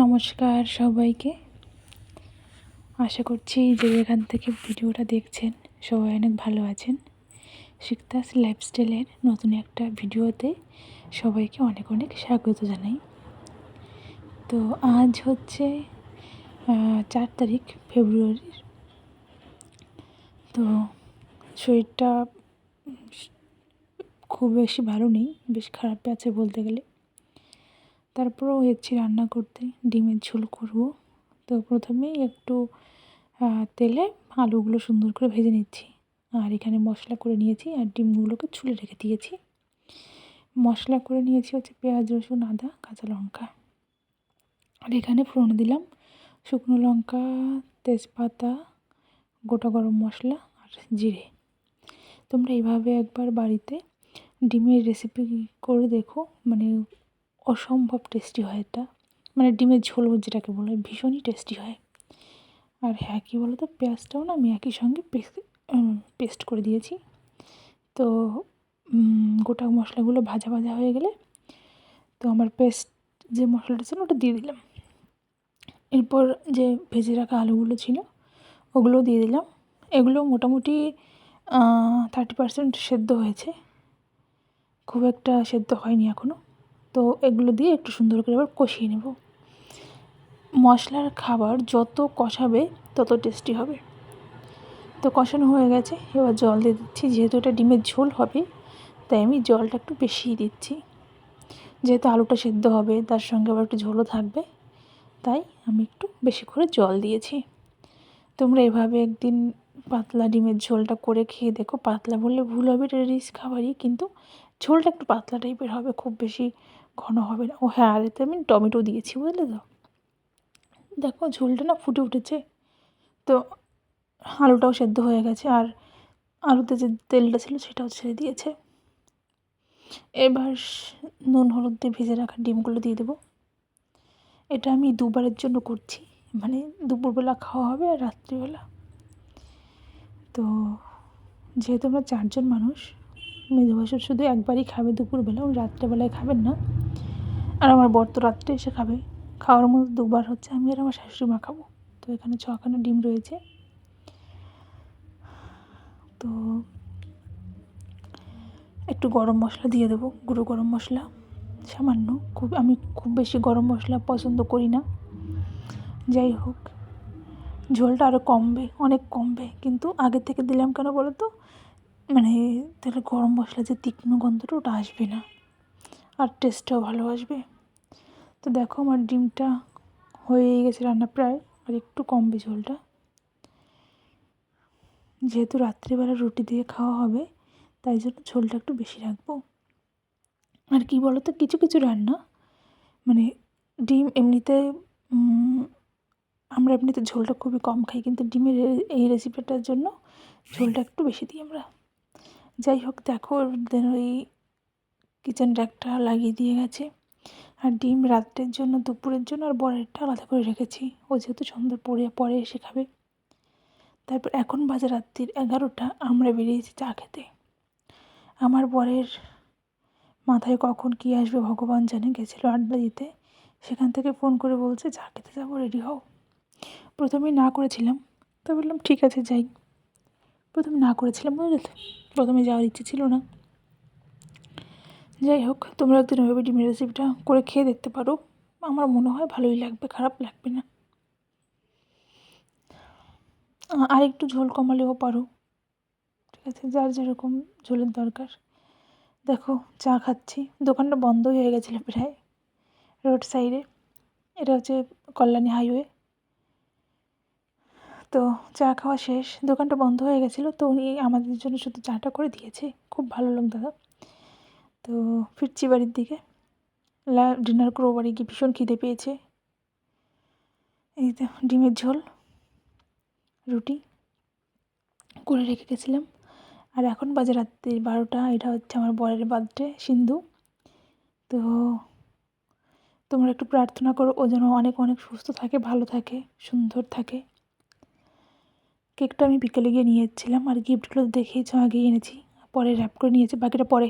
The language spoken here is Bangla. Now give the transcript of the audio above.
নমস্কার সবাইকে। আশা করছি যে এখান থেকে ভিডিওটা দেখছেন, সবাই অনেক ভালো আছেন। শিকতাস লাইফস্টাইলের নতুন একটা ভিডিওতে সবাইকে অনেক অনেক স্বাগত জানাই। তো আজ হচ্ছে চার তারিখ ফেব্রুয়ারির তো শরীরটা খুব বেশি ভালো নেই, বেশ খারাপ আছে বলতে গেলে। তারপরেও এসেছি রান্না করতে ডিমের ঝোল করব। তো প্রথমেই একটু তেলে আলুগুলো সুন্দর করে ভেজে নিচ্ছি। আর এখানে মশলা করে নিয়েছি আর ডিমগুলোকে ছুলে রেখে দিয়েছি। মশলা করে নিয়েছি হচ্ছে পেঁয়াজ, রসুন, আদা, কাঁচা লঙ্কা। আর এখানে ফোড়ন দিলাম। শুকনো লঙ্কা, তেজপাতা, গোটা গরম মশলা আর জিরে। তোমরা এইভাবে একবার বাড়িতে ডিমের রেসিপি করে দেখো। মানে অসম্ভব টেস্টি হয় এটা। মানে ডিমের ঝোল যেটাকে বলে, ভীষণই টেস্টি হয়। আর হ্যাঁ কী বলো তো পেঁয়াজটাও না আমি একই সঙ্গে পেস্ট পেস্ট করে দিয়েছি। তো গোটা মশলাগুলো ভাজা ভাজা হয়ে গেলে, তো আমার পেস্ট যে মশলাটা ছিল ওটা দিয়ে দিলাম। এরপর যে ভেজে রাখা আলুগুলো ছিল, ওগুলো দিয়ে দিলাম। এগুলো মোটামুটি থার্টি পারসেন্ট সেদ্ধ হয়েছে। খুব একটা সেদ্ধ হয়নি এখনও তো এগুলো দিয়ে একটু সুন্দর করে এবার কষিয়ে নেব। মশলার খাবার যত কষাবে তত টেস্টি হবে। তো কষানো হয়ে গেছে, এবার জল দিয়ে দিচ্ছি। যেহেতু এটা ডিমের ঝোল হবে, তাই আমি জলটা একটু বেশিই দিচ্ছি। যেহেতু আলুটা সেদ্ধ হবে, তার সঙ্গে আবার একটু ঝোলও থাকবে, তাই আমি একটু বেশি করে জল দিয়েছি। তোমরা এভাবে একদিন পাতলা ডিমের ঝোলটা করে খেয়ে দেখো। পাতলা বললে ভুল হবে, এটা রিচ খাবারই, কিন্তু ঝোলটা একটু পাতলা টাইপের হবে, খুব বেশি ঘন হবে না। ও হ্যাঁ আর এতে আমি টমেটো দিয়েছি, বুঝলে তো? দেখো, ঝোলটা না ফুটে উঠেছে। তো আলুটাও সেদ্ধ হয়ে গেছে, আর আলুতে যে তেলটা ছিল সেটাও ছেড়ে দিয়েছে। এবার নুন, হলুদ দিয়ে ভেজে রাখা ডিমগুলো দিয়ে দেবো। এটা আমি দুবারের জন্য করছি মানে দুপুরবেলা খাওয়া হবে আর রাত্রিবেলা। তো যেহেতু আমরা চারজন মানুষ, মেজো ভাসুর শুধু একবারই খাবে দুপুরবেলা রাত্রেবেলায় খাবেন না। আর আমার বর তো রাত্রে এসে খাবে। খাওয়ার মধ্যে দুবার হচ্ছে আমি আর আমার শাশুড়ি মা খাব। তো এখানে ছখানা ডিম রয়েছে। তো একটু গরম মশলা দিয়ে দেবো, গুঁড়ো গরম মশলা, সামান্য। খুব, আমি খুব বেশি গরম মশলা পছন্দ করি না। যাই হোক, ঝোলটা আরও কমবে, অনেক কমবে। কিন্তু আগে থেকে দিলাম কেন বলো তো মানে তাহলে গরম মশলা যে তীক্ষ্ণ গন্ধটা, ওটা আসবে না। আর টেস্টটাও ভালো আসবে। তো দেখো আমার ডিমটা হয়েই গেছে রান্না প্রায়, আর একটু কমবে ঝোলটা যেহেতু রাত্রিবেলা রুটি দিয়ে খাওয়া হবে, তাই জন্য ঝোলটা একটু বেশি রাখব। আর কি বলো তো কিছু কিছু রান্না মানে ডিম এমনিতে আমরা এমনিতে ঝোলটা খুবই কম খাই, কিন্তু ডিমের এই রেসিপিটার জন্য ঝোলটা একটু বেশি দিই আমরা। যাই হোক, দেখো ওই কিচেন র্যাকটা লাগিয়ে দিয়ে গেছে। আর ডিম রাত্রের জন্য, দুপুরের জন্য আর বরেরটা আলাদা করে রেখেছি। ও যেহেতু সন্ধ্যে পরে পরে এসে খাবে। তারপর এখন বাজে রাত্রির এগারোটা, আমরা বেরিয়েছি চা খেতে। আমার বরের মাথায় কখন কী আসবে ভগবান জানে, গেছিল আড্ডা দিতে। সেখান থেকে ফোন করে বলছে, চা খেতে যাব, রেডি হও। প্রথমে না করেছিলাম। তো বললাম, ঠিক আছে, যাই। প্রথমে না করেছিলাম, বুঝলে তো? প্রথমে যাওয়ার ইচ্ছে ছিল না। যাই হোক তোমরা একদিন ওইভাবে ডিমের রেসিপিটা করে খেয়ে দেখতে পারো। আমার মনে হয় ভালোই লাগবে, খারাপ লাগবে না। আর একটু ঝোল কমালেও পারো। ঠিক আছে, যার যেরকম ঝোলের দরকার। দেখো, চা খাচ্ছি। দোকানটা বন্ধই হয়ে গেছিল প্রায় রোড সাইডে এটা হচ্ছে কল্যাণী হাইওয়ে তো চা খাওয়া শেষ। দোকানটা বন্ধ হয়ে গেছিল, তো উনি আমাদের জন্য শুধু চাটা করে দিয়েছে। খুব ভালো লোক দাদা। তো ফিরছি বাড়ির দিকে। লা, ডিনার করব বাড়ি গিয়ে ভীষণ খিদে পেয়েছে। এই তো ডিমের ঝোল, রুটি করে রেখে গেছিলাম। আর এখন বাজে রাত্রি বারোটা, এটা হচ্ছে আমার বরের বার্থডে, সিন্ধু। তো তোমরা একটু প্রার্থনা করো, ও যেন অনেক অনেক সুস্থ থাকে, ভালো থাকে, সুন্দর থাকে। কেকটা আমি বিকেলে গিয়ে নিয়ে এসেছিলাম, আর গিফটগুলো দেখেইছো আগেই এনেছি, পরে র্যাপ করে নিয়েছি, বাকিটা পরে।